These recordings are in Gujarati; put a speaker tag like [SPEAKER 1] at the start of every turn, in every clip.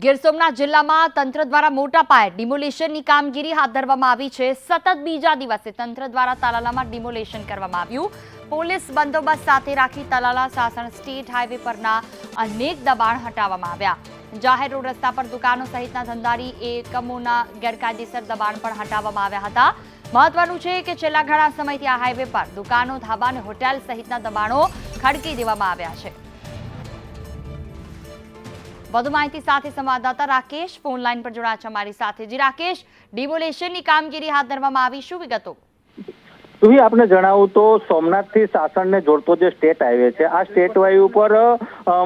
[SPEAKER 1] ગીર સોમનાથ જિલ્લામાં તંત્ર દ્વારા મોટા પાયે ડિમોલેશનની કામગીરી હાથ ધરવામાં આવી છે. સતત બીજા દિવસે તંત્ર દ્વારા તાલાલામાં ડિમોલેશન કરવામાં આવ્યું. પોલીસ બંદોબસ્ત સાથે રાખી તલાલા સાસણ સ્ટેટ હાઈવે પરના અનેક દબાણ હટાવવામાં આવ્યા. જાહેર રોડ રસ્તા પર દુકાનો સહિતના ધંધારી એકમોના ગેરકાયદેસર દબાણ પણ હટાવવામાં આવ્યા હતા. મહત્વનું છે કે છેલ્લા ઘણા સમયથી આ હાઈવે પર દુકાનો, ધાબા અને હોટેલ સહિતના દબાણો ખડકી દેવામાં આવ્યા છે. વધુ માહિતી સાથે સંવાદદાતા રાકેશ ફોન લાઈન પર જોડાયા છે અમારી સાથે. જી રાકેશ, ડિમોલેશનની કામગીરી હાથ ધરવામાં આવી. શું વિગતો?
[SPEAKER 2] તુવી આપને જણાવું તો સોમનાથથી સાસણને જોડતો જે સ્ટેટ હાઈવે છે આ સ્ટેટ હાઈવે ઉપર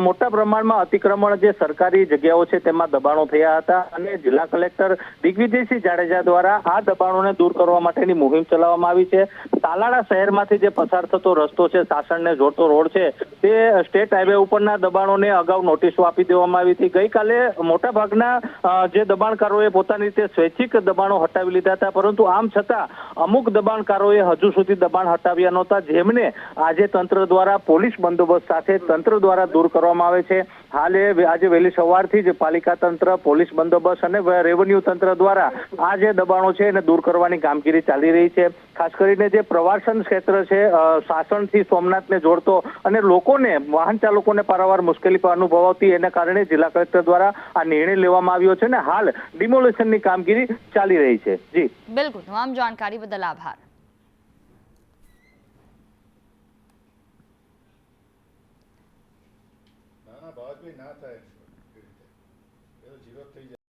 [SPEAKER 2] મોટા પ્રમાણમાં અતિક્રમણ જે સરકારી જગ્યાઓ છે તેમાં દબાણો થયા હતા અને જિલ્લા કલેક્ટર દિગ્વિજયસિંહ જાડેજા દ્વારા આ દબાણોને દૂર કરવા માટેની મુહિમ ચલાવવામાં આવી છે. તાલાળા શહેરમાંથી જે પસાર થતો રસ્તો છે સાસણને જોડતો રોડ છે તે સ્ટેટ હાઈવે ઉપરના દબાણોને અગાઉ નોટિસો આપી દેવામાં આવી હતી. ગઈકાલે મોટા ભાગના અ, જે દબાણકારોએ પોતાની રીતે સ્વૈચ્છિક દબાણો હટાવી લીધા હતા પરંતુ આમ છતાં અમુક દબાણકારોએ હજુ સુધી દબાણ હટાવ્યા નહોતા. જેમને આજે તંત્ર દ્વારા, પોલીસ બંદોબસ્ત સાથે તંત્ર દ્વારા દૂર કરવામાં આવે છે. હાલે આજે વહેલી સવારથી જ પાલિકા તંત્ર, પોલીસ બંદોબસ્ત અને રેવન્યુ તંત્ર દ્વારા આ જે દબાણો છે એને દૂર કરવાની કામગીરી ચાલી રહી છે. ખાસ કરીને જે પ્રવાસન ક્ષેત્ર છે સાસણથી સોમનાથને જોડતો અને લોકોને, વાહન ચાલકોને પારાવાર મુશ્કેલી અનુભવાતી એના કારણે જિલ્લા કલેક્ટર દ્વારા આ નિર્ણય લેવામાં આવ્યો છે અને હાલ ડિમોલેશનની કામગીરી ચાલી રહી છે. જી.
[SPEAKER 1] બિલકુલ. તમામ જાણકારી બદલ આભાર.
[SPEAKER 3] ના ના ભાવતભાઈ ના થાય એમ. એ તો જીરો થઈ જાય.